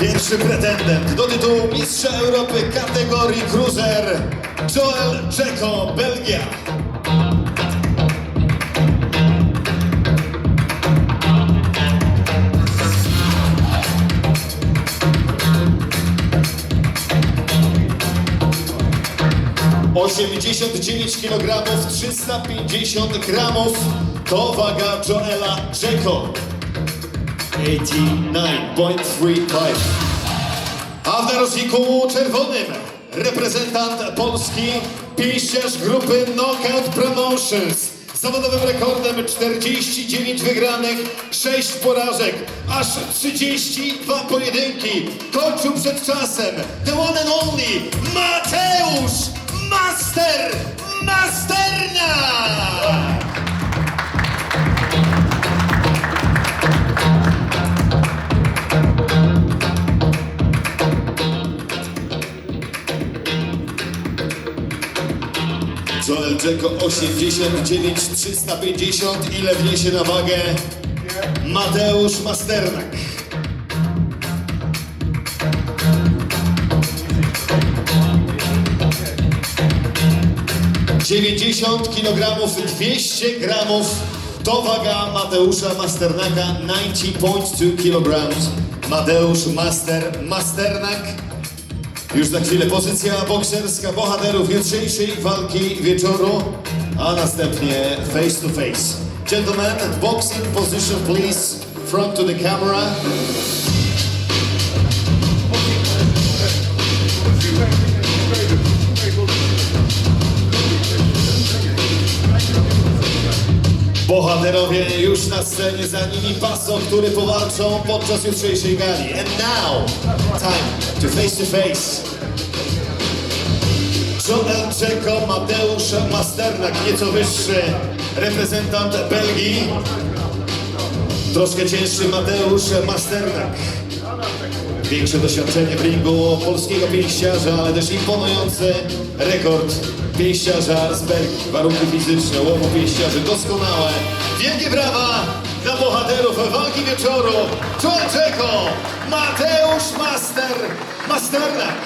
Pierwszy pretendent do tytułu Mistrza Europy kategorii Cruiser Joel Dzeko, Belgia. Osiemdziesiąt dziewięć kilogramów, 350 gramów to waga Joela Dzeko. 89.35. A w narożniku czerwonym reprezentant Polski, pięściarz grupy Knockout Promotions. Z zawodowym rekordem 49 wygranych, 6 porażek, aż 32 pojedynki. Kończył przed czasem the one and only Mateusz Master Masterna! Joel Dzeko 89 350 ile wniesie na wagę Mateusz Masternak. Dziewięćdziesiąt kilogramów, 200 gramów to waga Mateusza Masternaka 90.2 kilograms. Mateusz Master Masternak już za chwilę pozycja bokserska bohaterów jutrzejszej walki wieczoru, a następnie face to face. Gentlemen, boxing position please, front to the camera. Bohaterowie już na scenie, za nimi paso, który powalczą podczas jutrzejszej gali. And now, time to face to face. Joel Czeko, Mateusz Masternak, nieco wyższy reprezentant Belgii. Troszkę cięższy Mateusz Masternak. Większe doświadczenie w ringu polskiego pięściarza, ale też imponujący rekord pięściarza z Belgii. Warunki fizyczne, łowo pięściarzy doskonałe. Wielkie brawa dla bohaterów walki wieczoru. Czeko, Mateusz Master, Masternak.